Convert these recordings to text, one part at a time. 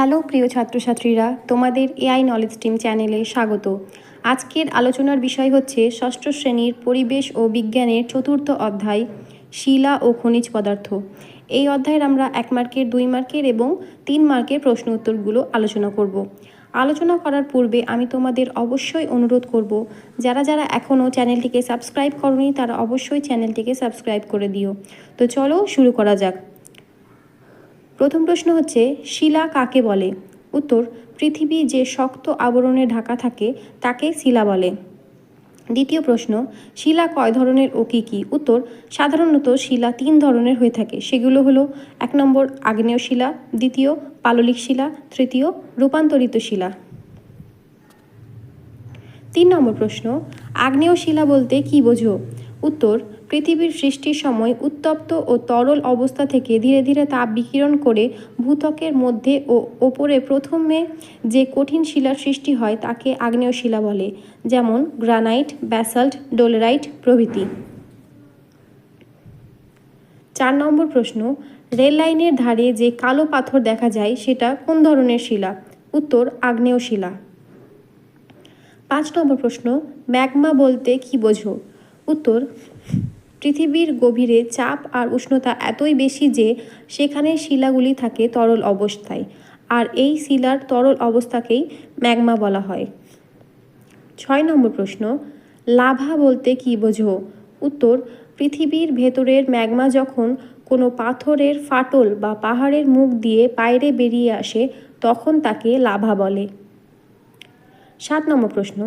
Hello, প্রিয় ছাত্রছাত্রীরা, তোমাদের এআই নলেজ টিম চ্যানেলে স্বাগত। আজকের আলোচনার বিষয় হচ্ছে ষষ্ঠ শ্রেণির পরিবেশ ও বিজ্ঞানের চতুর্থ অধ্যায়, শিলা ও খনিজ পদার্থ। এই অধ্যায়ের আমরা এক মার্কের, দুই মার্কের এবং তিন মার্কের প্রশ্ন উত্তরগুলো আলোচনা করব। আলোচনা করার পূর্বে আমি তোমাদের অবশ্যই অনুরোধ করব, যারা যারা এখনও চ্যানেলটিকে সাবস্ক্রাইব করনি, তারা অবশ্যই চ্যানেলটিকে সাবস্ক্রাইব করে দিও। তো চলো শুরু করা যাক। প্রথম প্রশ্ন হচ্ছে, শিলা কাকে বলে? উত্তর, পৃথিবী যে শক্ত আবরণে ঢাকা থাকে, তাকে শিলা বলে। দ্বিতীয় প্রশ্ন, শিলা কয় ধরনের ও কী কী? উত্তর, সাধারণত শিলা তিন ধরনের হয়ে থাকে। সেগুলো হলো, এক নম্বর আগ্নেয় শিলা, দ্বিতীয় পাললিক শিলা, তৃতীয় রূপান্তরিত শিলা। তিন নম্বর প্রশ্ন, আগ্নেয় শিলা বলতে কি বোঝো? উত্তর, পৃথিবীর সৃষ্টির সময় উত্তপ্ত ও তরল অবস্থা থেকে ধীরে ধীরে তাপ বিকিরণ করে ভূত্বকের মধ্যে ও ওপরে প্রথমে যে কঠিন শিলার সৃষ্টি হয় তাকে আগ্নেয় শিলা বলে, যেমন গ্রানাইট, ব্যাসাল্ট, ডোলেরাইট প্রভৃতি। চার নম্বর প্রশ্ন, রেল লাইনের ধারে যে কালো পাথর দেখা যায় সেটা কোন ধরনের শিলা? উত্তর, আগ্নেয় শিলা। পাঁচ নম্বর প্রশ্ন, ম্যাগমা বলতে কি বোঝো? উত্তর, পৃথিবীর গভীরে চাপ আর উষ্ণতা এতই বেশি যে সেখানে শিলাগুলি থাকে তরল অবস্থায়, আর এই শিলার তরল অবস্থাকেই ম্যাগমা বলা হয়। ছয় নম্বর প্রশ্ন, লাভা বলতে কি বোঝো? উত্তর, পৃথিবীর ভেতরের ম্যাগমা যখন কোনো পাথরের ফাটল বা পাহাড়ের মুখ দিয়ে বাইরে বেরিয়ে আসে, তখন তাকে লাভা বলে। সাত নম্বর প্রশ্ন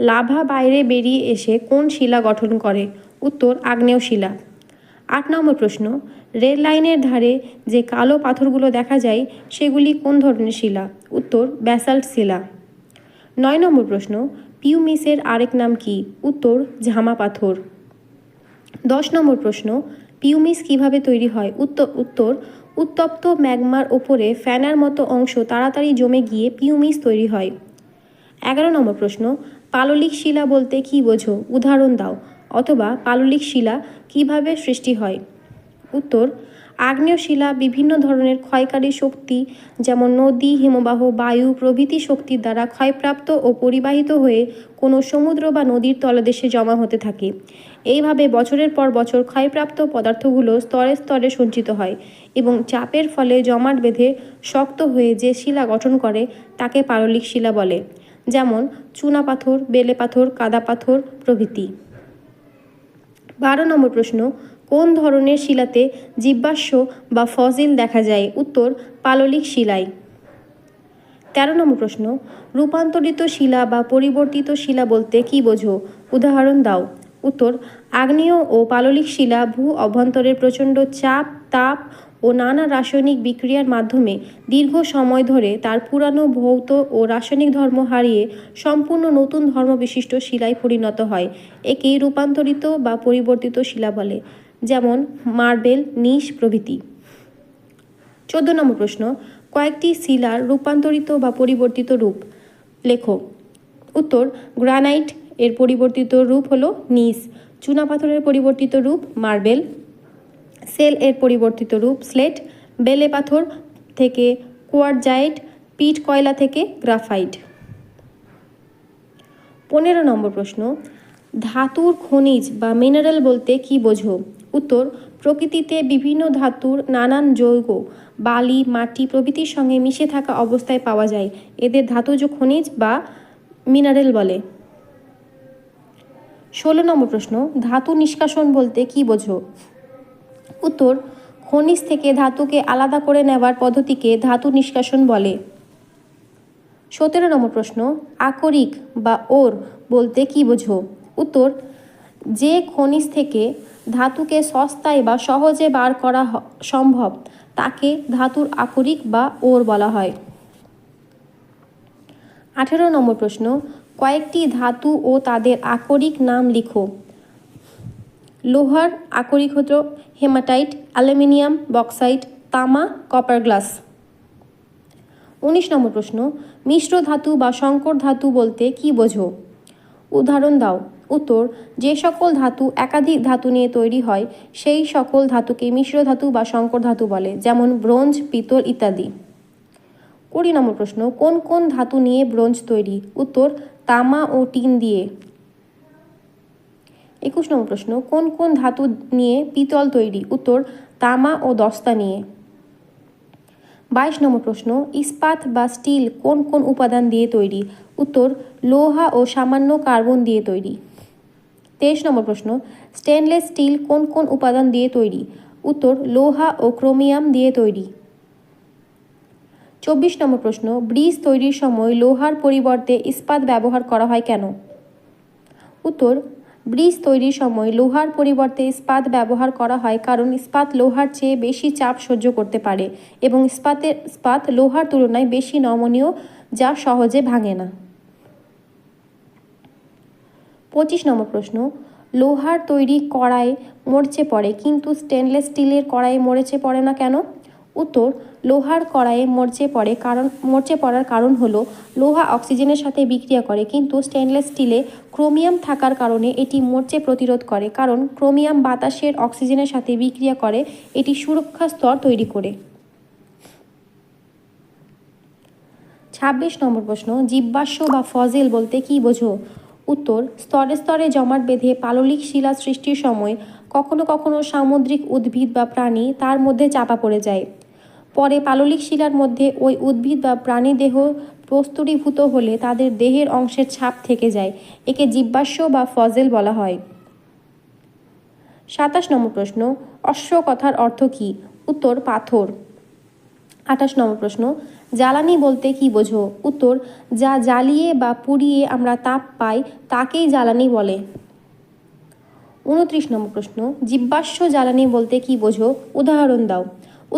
লাভা বাইরে বেরিয়ে এসে কোন শিলা গঠন করে? উত্তর, আগ্নেয় শিলা। আট নম্বর প্রশ্ন রেল লাইনের ধারে যে কালো পাথরগুলো দেখা যায়, সেগুলি কোন ধরনের শিলা? উত্তর, ব্যাসাল্ট শিলা। নয় নম্বর প্রশ্ন, পিউমিসের আরেক নাম কি? উত্তর, ঝামা পাথর। দশ নম্বর প্রশ্ন, পিউমিস কীভাবে তৈরি হয়? উত্তর উত্তর, উত্তপ্ত ম্যাগমার ওপরে ফ্যানার মতো অংশ তাড়াতাড়ি জমে গিয়ে পিউমিস তৈরি হয়। এগারো নম্বর প্রশ্ন, পাললিক শিলা বলতে কি বোঝো? উদাহরণ দাও। অথবা পাললিক শিলা কীভাবে সৃষ্টি হয়? উত্তর আগ্নেয় শিলা বিভিন্ন ধরনের ক্ষয়কারী শক্তি, যেমন নদী, হিমবাহ, বায়ু প্রভৃতি শক্তির দ্বারা ক্ষয়প্রাপ্ত ও পরিবাহিত হয়ে কোনো সমুদ্র বা নদীর তলদেশে জমা হতে থাকে। এইভাবে বছরের পর বছর ক্ষয়প্রাপ্ত পদার্থগুলো স্তরে স্তরে সঞ্চিত হয় এবং চাপের ফলে জমাট বেঁধে শক্ত হয়ে যে শিলা গঠন করে তাকে পাললিক শিলা বলে। যেমন চুনা পাথর, বেলে পাথর, কাদা পাথর প্রভৃতি। বারো নম্বর প্রশ্ন, কোন ধরনের শিলাতে জীবাশ্ম বা ফসিল দেখা যায়? উত্তর, পাললিক শিলায় তেরো নম্বর প্রশ্ন, রূপান্তরিত শিলা বা পরিবর্তিত শিলা বলতে কি বোঝো? উদাহরণ দাও। উত্তর, আগ্নেয় ও পাললিক শিলা ভূ অভ্যন্তরের প্রচণ্ড চাপ, তাপ ও নানা রাসায়নিক বিক্রিয়ার মাধ্যমে দীর্ঘ সময় ধরে তার পুরানো ভৌত ও রাসায়নিক ধর্ম হারিয়ে সম্পূর্ণ নতুন ধর্মবিশিষ্ট শিলায় পরিণত হয়। একেই রূপান্তরিত বা পরিবর্তিত শিলা বলে, যেমন মার্বেল নিশ প্রভৃতি। চোদ্দ নম্বর প্রশ্ন, কয়েকটি শিলার রূপান্তরিত বা পরিবর্তিত রূপ? লেখো উত্তর, গ্রানাইট এর পরিবর্তিত রূপ হলো নিস চুনাপাথরের পরিবর্তিত রূপ মার্বেল। সেল এর পরিবর্তিত রূপ স্লেট, বেলে পাথর থেকে কোয়ারজাইট, পিট কয়লা থেকে গ্রাফাইট। পনেরো নম্বর প্রশ্ন, ধাতুর খনিজ বা মিনারেল বলতে কি বোঝো? উত্তর, প্রকৃতিতে বিভিন্ন ধাতুর নানান যৌগ, বালি, মাটি প্রভৃতির সঙ্গে মিশে থাকা অবস্থায় পাওয়া যায়। এদের ধাতুজ খনিজ বা মিনারেল বলে। ষোলো নম্বর প্রশ্ন, ধাতু নিষ্কাশন বলতে কি বোঝো? উত্তর, খনিজ থেকে ধাতুকে আলাদা করে নেওয়ার পদ্ধতিকে ধাতু নিষ্কাশন বলে। সতেরো নম্বর প্রশ্ন, আকরিক বা ওর বলতে কি বোঝো? উত্তর, যে খনিজ থেকে ধাতুকে সস্তায় বা সহজে বার করা সম্ভব, তাকে ধাতুর আকরিক বা ওর বলা হয়। আঠেরো নম্বর প্রশ্ন, কয়েকটি ধাতু ও তাদের আকরিক নাম লিখো। লোহার আকরিক হতো হেমাটাইট, অ্যালুমিনিয়াম বক্সাইট, তামা, কপার গ্লাস। উনিশ নম্বর প্রশ্ন, মিশ্র ধাতু বা সংকর ধাতু বলতে কি বোঝো? উদাহরণ দাও। উত্তর, যে সকল ধাতু একাধিক ধাতু নিয়ে তৈরি হয়, সেই সকল ধাতুকে মিশ্র ধাতু বা সংকর ধাতু বলে, যেমন ব্রোঞ্জ, পিতল ইত্যাদি। কুড়ি নম্বর প্রশ্ন, কোন কোন ধাতু নিয়ে ব্রোঞ্জ তৈরি? উত্তর, তামা ও টিন দিয়ে। একুশ নম্বর প্রশ্ন, কোন কোন ধাতু নিয়ে পিতল তৈরি? উত্তর, তামা ও দস্তা নিয়ে। বাইশ নম্বর প্রশ্ন, ইস্পাত বা স্টিল কোন কোন উপাদান দিয়ে তৈরি? উত্তর, লোহা ও সামান্য কার্বন দিয়ে তৈরি। তেইশ নম্বর প্রশ্ন, স্টেনলেস স্টিল কোন কোন উপাদান দিয়ে তৈরি? উত্তর, লোহা ও ক্রোমিয়াম দিয়ে তৈরি। চব্বিশ নম্বর প্রশ্ন, ব্রিজ তৈরির সময় লোহার পরিবর্তে ইস্পাত ব্যবহার করা হয় কেন? উত্তর ব্রিজ তৈরির সময় লোহার পরিবর্তে ইস্পাত ব্যবহার করা হয় কারণ ইস্পাত লোহার চেয়ে বেশি চাপ সহ্য করতে পারে এবং ইস্পাতের, ইস্পাত লোহার তুলনায় বেশি নমনীয় যা সহজে ভাঙে না। পঁচিশ নম্বর প্রশ্ন, লোহার তৈরি কড়াই মরচে পড়ে, কিন্তু স্টেনলেস স্টিলের কড়াই মরেচে পড়ে না কেন? উত্তর, লোহার কড়াইয়ে মরচে পড়ে কারণ, মরচে পড়ার কারণ হলো লোহা অক্সিজেনের সাথে বিক্রিয়া করে, কিন্তু স্টেনলেস স্টিলে ক্রোমিয়াম থাকার কারণে এটি মরচে প্রতিরোধ করে, কারণ ক্রোমিয়াম বাতাসের অক্সিজেনের সাথে বিক্রিয়া করে, এটি সুরক্ষা স্তর তৈরি করে। ছাব্বিশ নম্বর প্রশ্ন জীববাষ্য বা ফজেল বলতে কী বোঝো? উত্তর, স্তরে স্তরে জমাট বেঁধে পাললিক শিলা সৃষ্টির সময় কখনো কখনো সামুদ্রিক উদ্ভিদ বা প্রাণী তার মধ্যে চাপা পড়ে যায়। পরে পাললিক শিলার মধ্যে ওই উদ্ভিদ বা প্রাণী দেহ প্রস্তুরীভূত হলে তাদের দেহের অংশের ছাপ থেকে যায়, একে জীববাষ্য বা ফজেল বলা হয়। সাতাশ নম্বর প্রশ্ন অশ্ব কথার অর্থ কী? উত্তর, পাথর। আঠাশ নম্বর প্রশ্ন, জ্বালানি বলতে কি বোঝো? উত্তর, যা জ্বালিয়ে বা পুড়িয়ে আমরা তাপ পাই, তাকেই জ্বালানি বলে। উনত্রিশ নম্বর প্রশ্ন জীবাশ্ম জ্বালানি বলতে কি বোঝো? উদাহরণ দাও।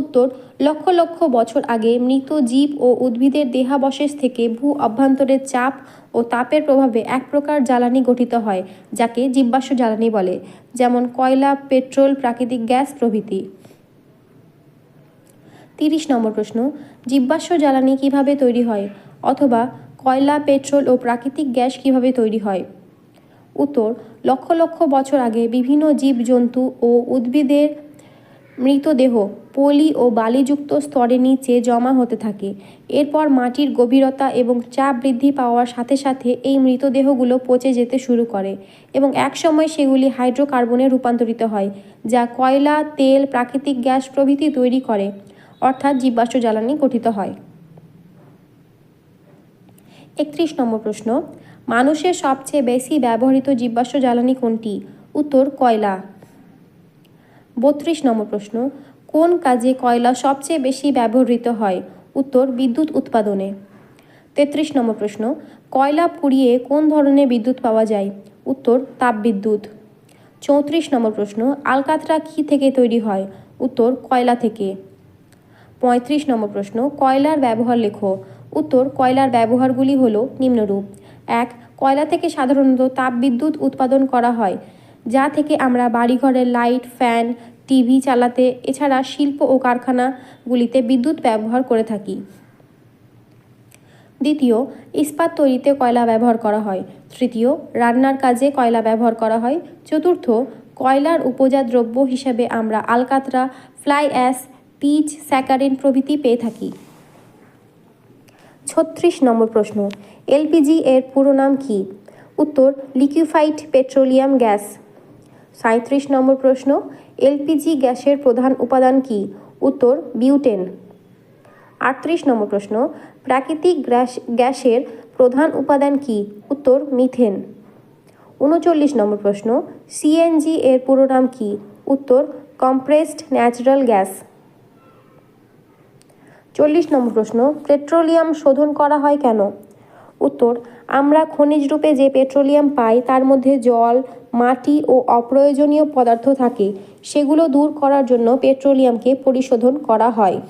উত্তর লক্ষ লক্ষ বছর আগে মৃত জীব ও উদ্ভিদের দেহাবশেষ থেকে ভূ অভ্যন্তরের চাপ ও তাপের প্রভাবে এক প্রকার জ্বালানি গঠিত হয়, যাকে জীবাশ্ম জ্বালানি বলে, যেমন কয়লা, পেট্রোল, প্রাকৃতিক গ্যাস প্রভৃতি। তিরিশ নম্বর প্রশ্ন জীবাশ্ম জ্বালানি কীভাবে তৈরি হয় অথবা কয়লা, পেট্রোল ও প্রাকৃতিক গ্যাস কীভাবে তৈরি হয়? উত্তর, লক্ষ লক্ষ বছর আগে বিভিন্ন জীবজন্তু ও উদ্ভিদের মৃতদেহ পলি ও বালিযুক্ত স্তরের নিচে জমা হতে থাকে। এরপর মাটির গভীরতা এবং চাপ বৃদ্ধি পাওয়ার সাথে সাথে এই মৃতদেহগুলো পচে যেতে শুরু করে এবং একসময় সেগুলি হাইড্রোকার্বনে রূপান্তরিত হয়, যা কয়লা, তেল, প্রাকৃতিক গ্যাস প্রভৃতি তৈরি করে, অর্থাৎ জীবাশ্ম জ্বালানি গঠিত হয়। একত্রিশ নম্বর প্রশ্ন, মানুষের সবচেয়ে বেশি ব্যবহৃত জীবাশ্ম জ্বালানি কোনটি? উত্তর, কয়লা। বত্রিশ নম্বর প্রশ্ন কোন কাজে কয়লা সবচেয়ে বেশি ব্যবহৃত হয়? উত্তর, বিদ্যুৎ উৎপাদনে। তেত্রিশ নম্বর প্রশ্ন, কয়লা পুড়িয়ে কোন ধরনের বিদ্যুৎ পাওয়া যায়? উত্তর, তাপবিদ্যুৎ। চৌত্রিশ নম্বর প্রশ্ন, আলকাতরা কী থেকে তৈরি হয়? উত্তর, কয়লা থেকে। পঁয়ত্রিশ নম্বর প্রশ্ন, কয়লার ব্যবহার লেখো। উত্তর, কয়লার ব্যবহারগুলি হল নিম্নরূপ। এক, কয়লা থেকে সাধারণত তাপবিদ্যুৎ উৎপাদন করা হয়, যা থেকে আমরা বাড়িঘরের লাইট, ফ্যান টিভি চালাতে, এছাড়া শিল্প ও কারখানাগুলিতে বিদ্যুৎ ব্যবহার করে থাকি। দ্বিতীয়, ইস্পাত তৈরিতে কয়লা ব্যবহার করা হয়। তৃতীয়, রান্নার কাজে কয়লা ব্যবহার করা হয়। চতুর্থ, কয়লার উপজাত দ্রব্য হিসাবে আমরা আলকাতরা, ফ্লাই অ্যাশ, পিচ, স্যাকারিন প্রভৃতি পেয়ে থাকি। ছত্রিশ নম্বর প্রশ্ন, এলপিজি এর পুরো নাম কি? উত্তর, লিকুইফাইড পেট্রোলিয়াম গ্যাস। সাঁত্রিশ নম্বর প্রশ্ন, এলপিজি গ্যাসের প্রধান উপাদান কি? উত্তর, বিউটেন। আটত্রিশ নম্বর প্রশ্ন, প্রাকৃতিক গ্যাস, গ্যাসের প্রধান উপাদান কি? উত্তর, মিথেন। উনচল্লিশ নম্বর প্রশ্ন, সিএনজি এর পুরো নাম কি? উত্তর, কম্প্রেসড ন্যাচারাল গ্যাস। চল্লিশ নম্বর প্রশ্ন, পেট্রোলিয়াম শোধন করা হয় কেন? উত্তর আমরা খনিজ রূপে যে পেট্রোলিয়াম পাই, তার মধ্যে জল, মাটি ও অপ্রয়োজনীয় পদার্থ থাকে। সেগুলো দূর করার জন্য পেট্রোলিয়ামকে পরিশোধন করা হয়।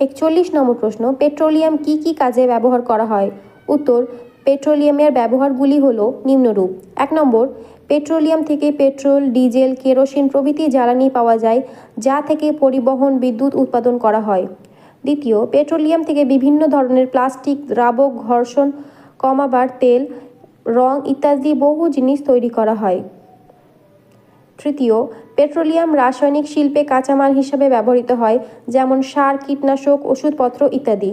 একচল্লিশ নম্বর প্রশ্ন, পেট্রোলিয়াম কি কি কাজে ব্যবহার করা হয়? উত্তর, পেট্রোলিয়ামের ব্যবহারগুলি হল নিম্নরূপ। এক নম্বর, পেট্রোলিয়াম থেকে পেট্রোল, ডিজেল, কেরোসিন প্রভৃতি জ্বালানি পাওয়া যায়, যা থেকে পরিবহন, বিদ্যুৎ উৎপাদন করা হয়। দ্বিতীয়, পেট্রোলিয়াম থেকে বিভিন্ন ধরনের প্লাস্টিক, দ্রাবক, ঘর্ষণ, কমাবার তেল, রং ইত্যাদি বহু জিনিস তৈরি করা হয়। তৃতীয়, পেট্রোলিয়াম রাসায়নিক শিল্পে কাঁচামাল হিসাবে ব্যবহৃত হয়, যেমন সার, কীটনাশক, ওষুধপত্র ইত্যাদি।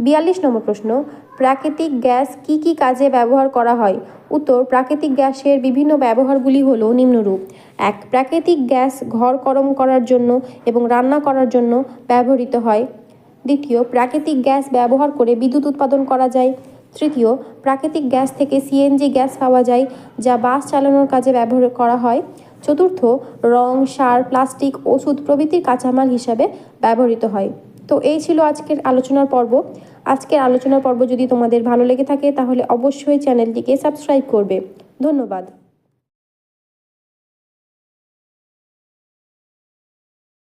বিয়াল্লিশ নম্বর প্রশ্ন, প্রাকৃতিক গ্যাস কি কি কাজে ব্যবহার করা হয়? উত্তর, প্রাকৃতিক গ্যাসের বিভিন্ন ব্যবহারগুলি হলো নিম্নরূপ। এক, প্রাকৃতিক গ্যাস ঘর গরম করার জন্য এবং রান্না করার জন্য ব্যবহৃত হয়। দ্বিতীয়, প্রাকৃতিক গ্যাস ব্যবহার করে বিদ্যুৎ উৎপাদন করা যায়। তৃতীয়, প্রাকৃতিক গ্যাস থেকে সিএনজি গ্যাস পাওয়া যায়, যা বাস চালানোর কাজে ব্যবহার করা হয়। চতুর্থ, রং, সার, প্লাস্টিক, ওষুধ প্রভৃতির কাঁচামাল হিসাবে ব্যবহৃত হয়। তো এই ছিল আজকের আলোচনার পর্ব। আজকের আলোচনার পর্ব যদি তোমাদের ভালো লেগে থাকে, তাহলে অবশ্যই চ্যানেলটিকে সাবস্ক্রাইব করবে। ধন্যবাদ।